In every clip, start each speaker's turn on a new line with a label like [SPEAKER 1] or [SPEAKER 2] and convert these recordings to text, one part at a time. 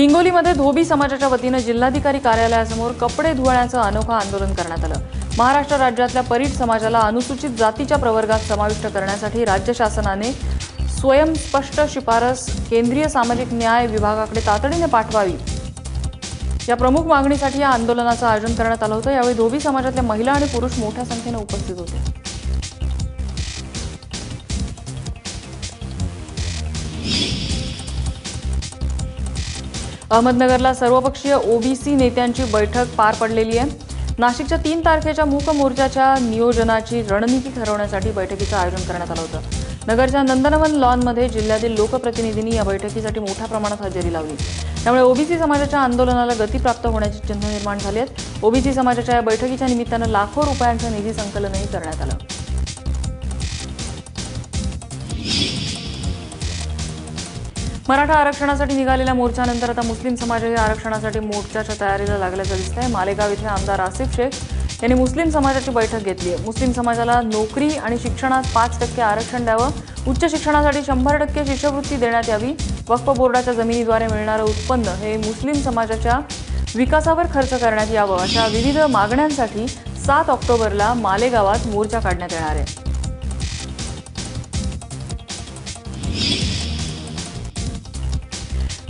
[SPEAKER 1] हिंगोलीमध्ये धोबी समाजाच्या वतीनं जिल्हाधिकारी कार्यालयासमोर कपडे धुवण्याचं अनोखं आंदोलन करण्यात आलं. महाराष्ट्र राज्यातल्या परीट समाजाला अनुसूचित जातीच्या प्रवर्गात समाविष्ट करण्यासाठी राज्य शासनाने स्वयंस्पष्ट शिफारस केंद्रीय सामाजिक न्याय विभागाकडे तातडीने पाठवावी. या प्रमुख मागणीसाठी या आंदोलनाचं आयोजन करण्यात आलं होतं. यावेळी धोबी समाजातल्या महिला आणि पुरुष मोठ्या संख्येनं उपस्थित होते. अहमदनगरला सर्वपक्षीय ओबीसी नेत्यांची बैठक पार पडलेली आहे. नाशिकच्या तीन तारखेच्या मूक मोर्चाच्या नियोजनाची रणनीती ठरवण्यासाठी बैठकीचं आयोजन करण्यात आलं होतं. नगरच्या नंदनवन लॉनमध्ये जिल्ह्यातील लोकप्रतिनिधींनी या बैठकीसाठी मोठ्या प्रमाणात हजेरी लावली. त्यामुळे ओबीसी समाजाच्या आंदोलनाला गती प्राप्त होण्याची चिन्ह निर्माण झाली आहेत. ओबीसी समाजाच्या या बैठकीच्या निमित्तानं लाखो रुपयांचं निधी संकलनही करण्यात आलं. मराठा आरक्षणासाठी निघालेल्या मोर्चानंतर आता मुस्लिम समाजही आरक्षणासाठी मोर्चाच्या तयारीला लागल्याचं दिसतंय. मालेगाव इथे आमदार आसिफ शेख यांनी मुस्लिम समाजाची बैठक घेतली आहे मुस्लिम समाजाला नोकरी आणि शिक्षणात पाच टक्के आरक्षण द्यावं उच्च शिक्षणासाठी शंभर टक्के शिष्यवृत्ती देण्यात यावी वक्फ बोर्डाच्या जमिनीद्वारे मिळणारं उत्पन्न हे मुस्लिम समाजाच्या विकासावर खर्च करण्यात यावं अशा विविध मागण्यांसाठी सात ऑक्टोबरला मालेगावात मोर्चा काढण्यात येणार आहे.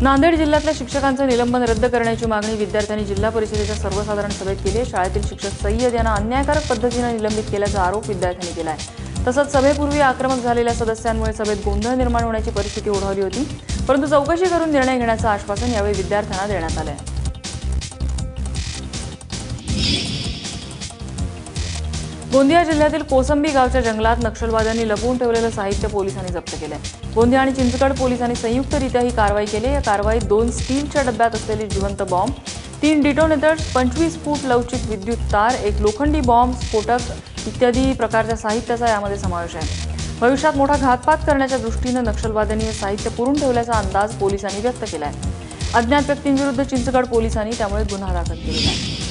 [SPEAKER 1] नांदेड जिल्ह्यातल्या शिक्षकांचं निलंबन रद्द करण्याची मागणी विद्यार्थ्यांनी जिल्हा परिषदेच्या सर्वसाधारण सभेत केली आहे. शाळेतील शिक्षक सय्यद यांना अन्यायकारक पद्धतीनं निलंबित केल्याचा आरोप विद्यार्थ्यांनी केला आहे तसंच सभेपूर्वी आक्रमक झालेल्या सदस्यांमुळे सभेत गोंधळ निर्माण होण्याची परिस्थिती ओढवली होती. परंतु चौकशी करून निर्णय घेण्याचं आश्वासन यावेळी विद्यार्थ्यांना देण्यात आलं आहे गोंदिया जिल्ह्यातील कोसंबी गावच्या जंगलात नक्षलवाद्यांनी लपवून ठेवलेलं साहित्य पोलिसांनी जप्त केलंय. गोंदिया आणि चिंचगड पोलिसांनी संयुक्तरित्या ही कारवाई केली या कारवाईत दोन स्टीलच्या डब्यात असलेली जिवंत बॉम्ब तीन डिटोनेटर्स पंचवीस फूट लवचिक विद्युत तार एक लोखंडी बॉम्ब स्फोटक इत्यादी प्रकारच्या साहित्याचा यामध्ये समावेश आहे. भविष्यात मोठा घातपात करण्याच्या दृष्टीनं नक्षलवाद्यांनी हे साहित्य पुरून ठेवल्याचा अंदाज पोलिसांनी व्यक्त केला आहे अज्ञात व्यक्तींविरुद्ध चिंचगड पोलिसांनी त्यामुळे गुन्हा दाखल केला आहे.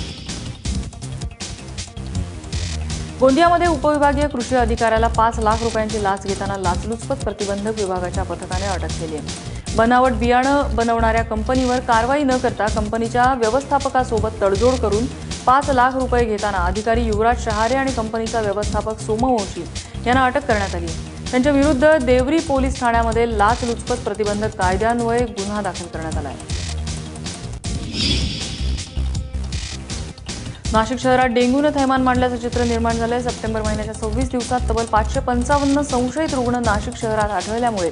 [SPEAKER 1] गोंदियामध्ये उपविभागीय कृषी अधिकाऱ्याला पाच लाख रुपयांची लाच घेताना लाचलुचपत प्रतिबंधक विभागाच्या पथकाने अटक केली आहे. बनावट बियाणं बनवणाऱ्या कंपनीवर कारवाई न करता कंपनीच्या व्यवस्थापकासोबत तडजोड करून पाच लाख रुपये घेताना अधिकारी युवराज शहारे आणि कंपनीचा व्यवस्थापक सोमवंशी यांना अटक करण्यात आली. त्यांच्या विरुद्ध देवरी पोलीस ठाण्यामध्ये लाचलुचपत प्रतिबंधक कायद्यान्वये गुन्हा दाखल करण्यात आला आहे. नाशिक शहरात डेंग्यूनं थैमान मांडल्याचं चित्र निर्माण झालंय. सप्टेंबर महिन्याच्या सव्वीस दिवसात तब्बल पाचशे पंचावन्न संशयित रुग्ण नाशिक शहरात आढळल्यामुळे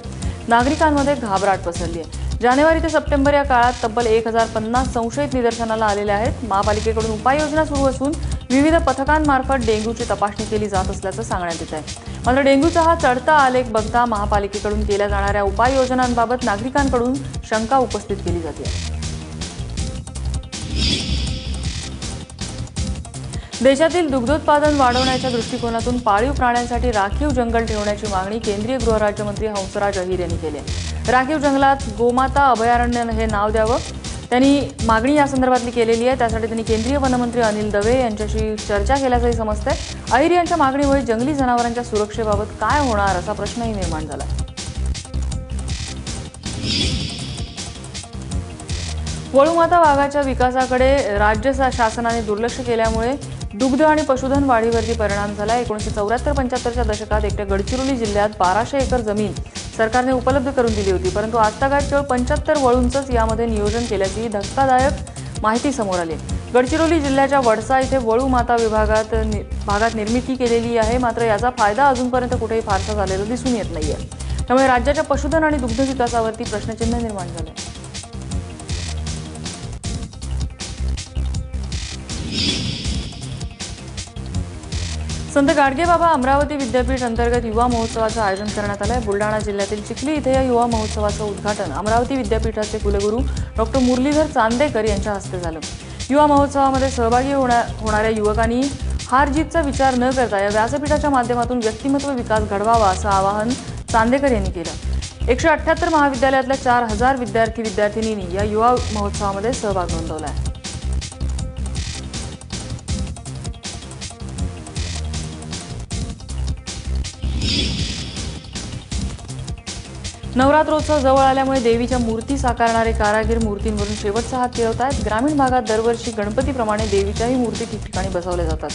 [SPEAKER 1] नागरिकांमध्ये घाबराट पसरली आहे जानेवारी ते सप्टेंबर या काळात तब्बल एक हजार पन्नास संशयित निदर्शनाला आलेले आहेत. महापालिकेकडून उपाययोजना सुरू असून विविध पथकांमार्फत डेंग्यूची तपासणी केली जात असल्याचं सांगण्यात येत आहे मात्र डेंग्यूचा हा चढता आलेख बघता महापालिकेकडून केल्या जाणाऱ्या उपाययोजनांबाबत नागरिकांकडून शंका उपस्थित केली जाते. देशातील दुग्धोत्पादन वाढवण्याच्या दृष्टिकोनातून पाळीव प्राण्यांसाठी राखीव जंगल ठेवण्याची मागणी केंद्रीय गृहराज्यमंत्री हंसराज अहिर यांनी केली आहे. राखीव जंगलात गोमाता अभयारण्य हे नाव द्यावं त्यांनी मागणी या संदर्भातली केलेली आहे. त्यासाठी त्यांनी केंद्रीय वनमंत्री अनिल दवे यांच्याशी चर्चा केल्याचंही समजतंय. अहिर यांच्या मागणीमुळे जंगली जनावरांच्या सुरक्षेबाबत काय होणार असा प्रश्नही निर्माण झाला वळूमाता वाघाच्या विकासाकडे राज्य शासनाने दुर्लक्ष केल्यामुळे दुग्ध आणि पशुधन वाढीवरती परिणाम झाला. एकोणीसशे चौऱ्याहत्तर पंच्याहत्तरच्या दशकात एकट्या गडचिरोली जिल्ह्यात बाराशे एकर जमीन सरकारने उपलब्ध करून दिली होती. परंतु आजतागायत केवळ पंच्याहत्तर वळूंचंच यामध्ये नियोजन केल्याची धक्कादायक माहिती समोर आली. गडचिरोली जिल्ह्याच्या वडसा इथे वळू माता विभागात नि- भागात निर्मिती केलेली आहे. मात्र याचा फायदा अजूनपर्यंत कुठेही फारसा झालेला दिसून येत नाहीये. त्यामुळे राज्याच्या पशुधन आणि दुग्ध विकासावरती प्रश्नचिन्ह निर्माण झालं. संत गाडगेबाबा अमरावती विद्यापीठ अंतर्गत युवा महोत्सवाचं आयोजन करण्यात आलं आहे बुलढाणा जिल्ह्यातील चिखली इथे या युवा महोत्सवाचं उद्घाटन अमरावती विद्यापीठाचे कुलगुरू डॉक्टर मुरलीधर चांदेकर यांच्या हस्ते झालं. युवा महोत्सवामध्ये सहभागी होण्या होणाऱ्या युवकांनी हार जीतचा विचार न करता या व्यासपीठाच्या माध्यमातून व्यक्तिमत्व विकास घडवावा असं आवाहन चांदेकर यांनी केलं. एकशे अठ्ठ्याहत्तर महाविद्यालयातल्या चार हजार विद्यार्थी विद्यार्थिनींनी या युवा महोत्सवामध्ये सहभाग नोंदवला आहे. नवरात्रोत्सव जवळ आल्यामुळे देवीच्या मूर्ती साकारणारे कारागीर मूर्तींवरून शेवटचा हात फिरवत आहेत ग्रामीण भागात दरवर्षी गणपतीप्रमाणे देवीच्याही मूर्ती ठिकठिकाणी बसवल्या जातात.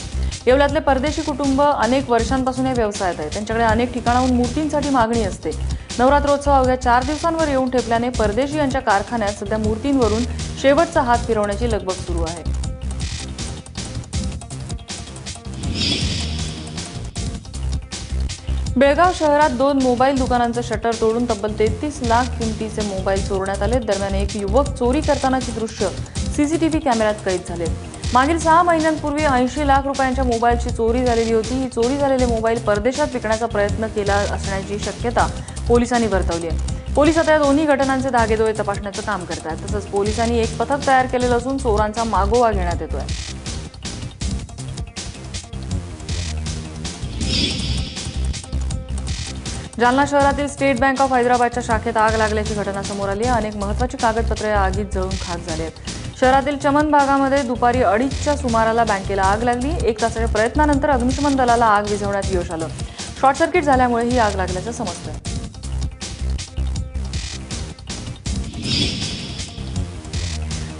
[SPEAKER 1] येवल्यातले परदेशी कुटुंब अनेक वर्षांपासून या व्यवसायात आहे त्यांच्याकडे अनेक ठिकाणाहून मूर्तींसाठी मागणी असते. नवरात्रोत्सव अवघ्या चार दिवसांवर येऊन ठेपल्याने परदेशी यांच्या कारखान्यात सध्या मूर्तींवरून शेवटचा हात फिरवण्याची लगबग सुरू आहे. बेळगाव शहरात दोन मोबाईल दुकानांचं शटर तोडून तब्बल तेहतीस लाख किमतीचे मोबाईल चोरण्यात आले. दरम्यान एक युवक चोरी करतानाची दृश्य सीसीटीव्ही कॅमेऱ्यात कैद झाले. मागील सहा महिन्यांपूर्वी ऐंशी लाख रुपयांच्या मोबाईलची चोरी झालेली होती. ही चोरी झालेले मोबाईल परदेशात विकण्याचा प्रयत्न केला असण्याची शक्यता पोलिसांनी वर्तवली आहे. पोलीस आता या दोन्ही घटनांचे धागेदोळे तपासण्याचं काम करत आहेत तसंच पोलिसांनी एक पथक तयार केलेलं असून चोरांचा मागोवा घेण्यात येतोय. जालना शहरातील स्टेट बँक ऑफ हैदराबादच्या शाखेत आग लागल्याची घटना समोर आली. आहे अनेक महत्वाची कागदपत्रे या आगीत जळून खाक झाली आहेत. शहरातील चमन भागामध्ये दुपारी अडीचच्या सुमाराला बँकेला आग लागली. एक तासाच्या प्रयत्नानंतर अग्निशमन दलाला आग विझवण्यात यश आलं. शॉर्ट सर्किट झाल्यामुळे ही आग लागल्याचं समजतं.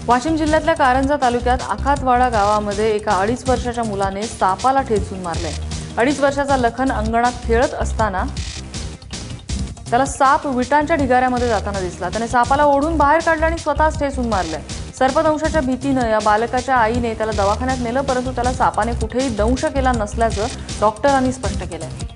[SPEAKER 1] वाशिम जिल्ह्यातल्या कारंजा तालुक्यात आखातवाडा गावामध्ये एका अडीच वर्षाच्या मुलाने सापाला ठेचून मारले. अडीच वर्षाचा लखन अंगणात खेळत असताना त्याला साप विटांच्या ढिगाऱ्यामध्ये जाताना दिसला. त्याने सापाला ओढून बाहेर काढलं आणि स्वतःच ठेचून मारलंय सर्पदंशाच्या भीतीनं या बालकाच्या आईने त्याला दवाखान्यात नेलं परंतु त्याला सापाने कुठेही दंश केला नसल्याचं डॉक्टरांनी स्पष्ट केलंय.